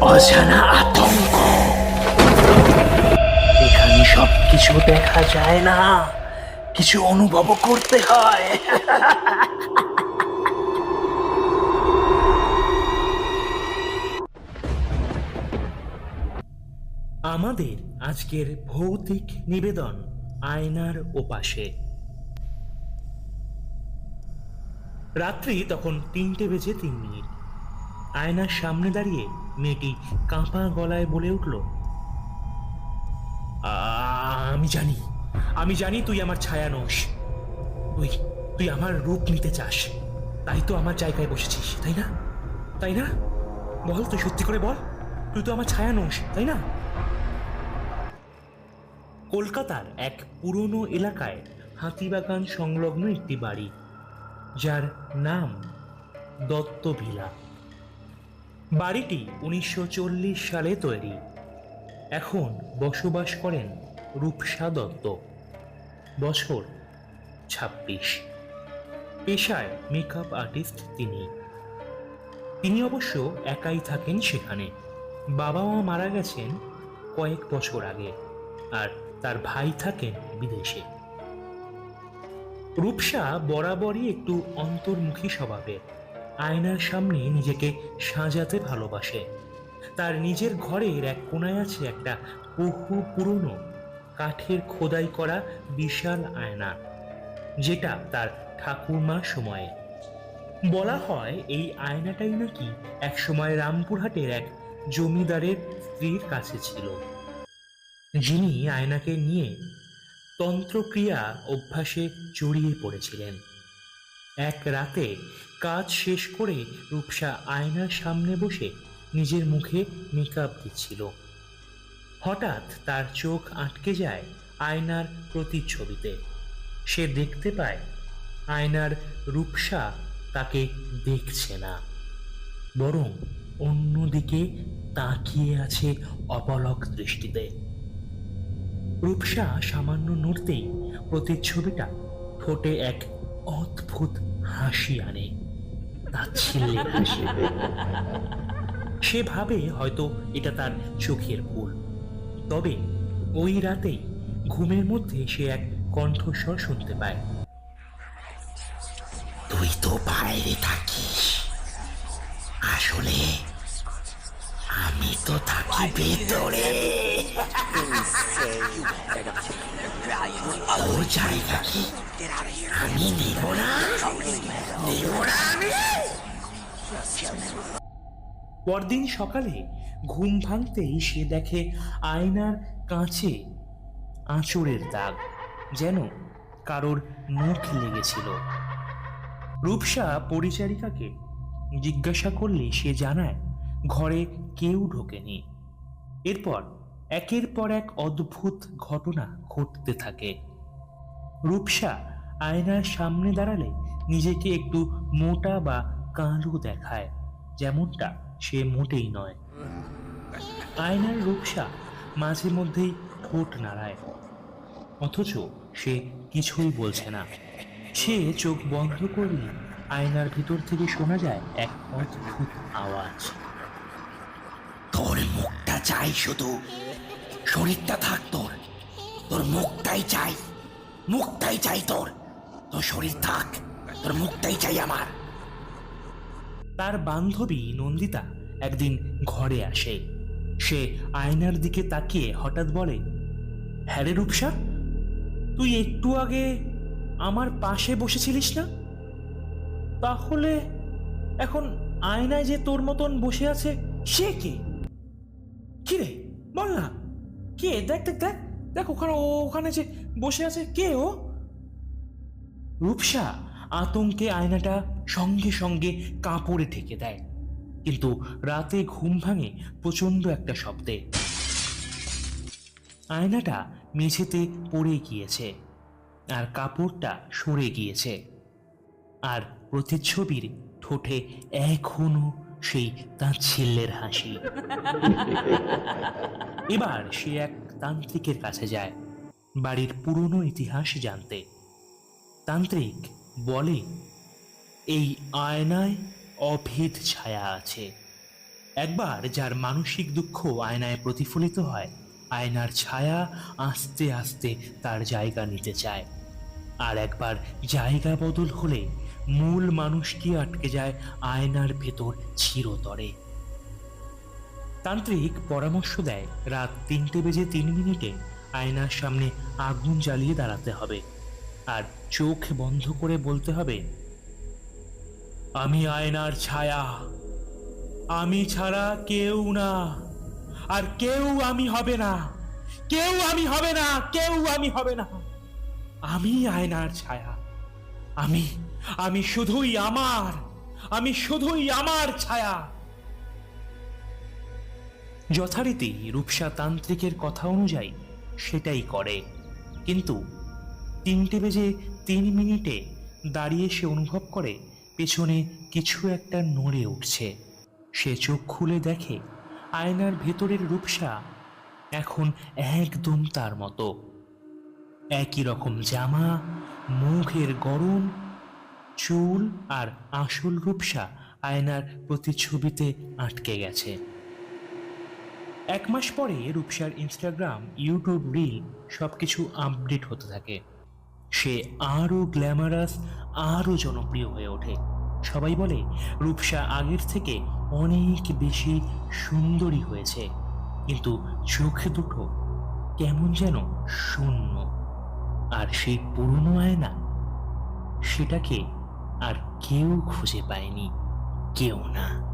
অজানা আতঙ্ক। এখানে সব কিছু দেখা যায় না। কিছু অনুভব করতে হয়। আমাদের আজকের ভৌতিক নিবেদন আয়নার ওপাশে। রাত্রি তখন তিনটে বেজে তিন মিনিট। আয়নার সামনে দাঁড়িয়ে মেয়েটি কাঁপা গলায় বলে উঠল আমি জানি আমি জানি তুই আমার ছায়া নোস। তুই তুই আমার রূপ নিতে চাস। তাই তো আমার জায়গায় বসেছিস, তাই না? তাই না? বল, তুই সত্যি করে বল, তুই তো আমার ছায়া নোস, তাই না? কলকাতার এক পুরনো এলাকায় হাতিবাগান সংলগ্ন একটি বাড়ি, যার নাম দত্ত ভিলা বাড়িটি উনিশশো চল্লিশ সালে তৈরি। এখন বসবাস করেন রূপসা দত্ত। বছর ছাব্বিশ। পেশায় মেকআপ আর্টিস্ট তিনি। তিনি অবশ্য একাই থাকেন সেখানে। বাবা মা মারা গেছেন কয়েক বছর আগে আর তার ভাই থাকেন বিদেশে। রূপসা বরাবরই একটু অন্তর্মুখী স্বভাবের। আয়নার সামনে নিজেকে সাজাতে ভালোবাসে। তার নিজের ঘরের এক কোনায় আছে একটা বহু পুরনো কাঠের খোদাই করা বিশাল আয়না, যেটা তার ঠাকুরমা সময়ে। বলা হয় এই আয়নাটাই নাকি একসময় রামপুরহাটের এক জমিদারের স্ত্রীর কাছে ছিল। যিনি আয়নাকে নিয়ে তন্ত্রক্রিয়া অভ্যাসে জড়িয়ে পড়েছিলেন। এক রাতে কাজ শেষ করে রূপসা আয়নার সামনে বসে নিজের মুখে মেকআপ দিচ্ছিল। হঠাৎ তার চোখ আটকে যায় আয়নার প্রতিচ্ছবিতে। সে দেখতে পায় আয়নার রূপসা তাকে দেখছে না, বরং অন্যদিকে তাকিয়ে আছে অপলক দৃষ্টিতে। রূপসা সামান্য নড়তেই প্রতিচ্ছবিটা ঠোঁটে এক অদ্ভুত হাসি আনে। তাচ্ছিল্যের হাসি সে ভাবে হয়তো এটা তার চোখের ভুল। তবে ওই রাতেই ঘুমের মধ্যে সে এক কণ্ঠস্বর শুনতে পায়। তুই তো বাইরে থাকিস। আসলে আমি তো থাকি ভেতরে। তোর জায়গা। কি? আমি পরদিন সকালে ঘুম ভাঙতেই সে দেখে আয়নার কাঁচে আঁচড়ের দাগ, যেন কারোর মুখ লেগেছিল। রূপসা পরিচারিকাকে জিজ্ঞাসা করলে সে জানায়, ঘরে কেউ ঢোকেনি। এরপর একের পর এক অদ্ভুত ঘটনা ঘটতে থাকে। রূপসা আয়নার সামনে দাঁড়ালে নিজেকে একটু মোটা বা কালো দেখায়, যেমনটা সে মোটেই নয়। আয়নার রূপসা মাঝে মধ্যেই ঠোঁট নাড়ায়। অথচ সে কিছুই বলছে না। সে চোখ বন্ধ করলে আয়নার ভিতর থেকে শোনা যায় এক অদ্ভুত আওয়াজ। তোর মুখটা চাই শুধু। শরীরটা থাক তোর। তোর মুখটাই চাই। মুখটাই চাই তোর। তোর শরীর থাক। তোর মুখটাই চাই আমার। তার বান্ধবী নন্দিতা একদিন ঘরে আসে। সে আয়নার দিকে তাকিয়ে হঠাৎ বলে হ্যাঁ রে রূপসা, তুই একটু আগে আমার পাশে বসেছিলিস না? তাহলে এখন আয়নায় যে তোর মতন বসে আছে, সে কে? কি রে বল না, কে? দেখ দেখ দেখ দেখ ওখানে ওখানে যে বসে আছে, কে ও? রূপসা আতঙ্কে আয়নাটা সঙ্গে সঙ্গে কাপড়ে ঢেকে দেয়। কিন্তু রাতে ঘুম ভাঙে প্রচণ্ড একটা শব্দে। আয়নাটা মেঝেতে পড়ে গিয়েছে আর কাপড়টা সরে গিয়েছে। আর প্রতিচ্ছবির ঠোঁটে এখনও সেই তাচ্ছিল্যের হাসি। এবার সে এক তান্ত্রিকের কাছে যায়, বাড়ির পুরনো ইতিহাস জানতে। তান্ত্রিক বলে, এই আয়নায় অভেদ ছায়া আছে। একবার যার মানসিক দুঃখ আয়নায় প্রতিফলিত হয়, আয়নার ছায়া আস্তে আস্তে তার জায়গা নিতে চায়। আর একবার জায়গা বদল হলে মূল মানুষটি আটকে যায় আয়নার ভেতর চিরতরে। তান্ত্রিক পরামর্শ দেয়, রাত তিনটে বেজে তিন মিনিটে আয়নার সামনে আগুন জ্বালিয়ে দাঁড়াতে হবে। আর চোখ বন্ধ করে বলতে হবে, আমি আয়নার ছায়া, আমি ছাড়া কেউ না, আর কেউ আমি হবে না, কেউ আমি হবে না, কেউ আমি হবে না। আমি আয়নার ছায়া, আমি আমি শুধুই আমার, আমি শুধুই আমার ছায়া। যথারীতি রূপসা তান্ত্রিকের কথা অনুযায়ী সেটাই করে, কিন্তু তিনটে বেজে তিন মিনিটে দাঁড়িয়ে সে অনুভব করে পেছনে কিছু একটা নড়ে উঠছে। সে চোখ খুলে দেখে আয়নার ভেতরের রূপসা এখন একদম তার মতো। একই রকম জামা, মুখের গরম, চুল আর আসল রূপসা আয়নার প্রতিছবিতে আটকে গেছে। এক মাস পরে রূপসার ইনস্টাগ্রাম ইউটিউব রিল সবকিছু আপডেট হতে থাকে। সে আরও গ্ল্যামারাস আরও জনপ্রিয় হয়ে ওঠে। সবাই বলে, রূপসা আগের থেকে অনেক বেশি সুন্দরী হয়েছে। কিন্তু চোখ দুটো কেমন যেন শূন্য। আর সেই পুরনো আয়না, সেটাকে আর কেউ খুঁজে পায়নি। কেউ না।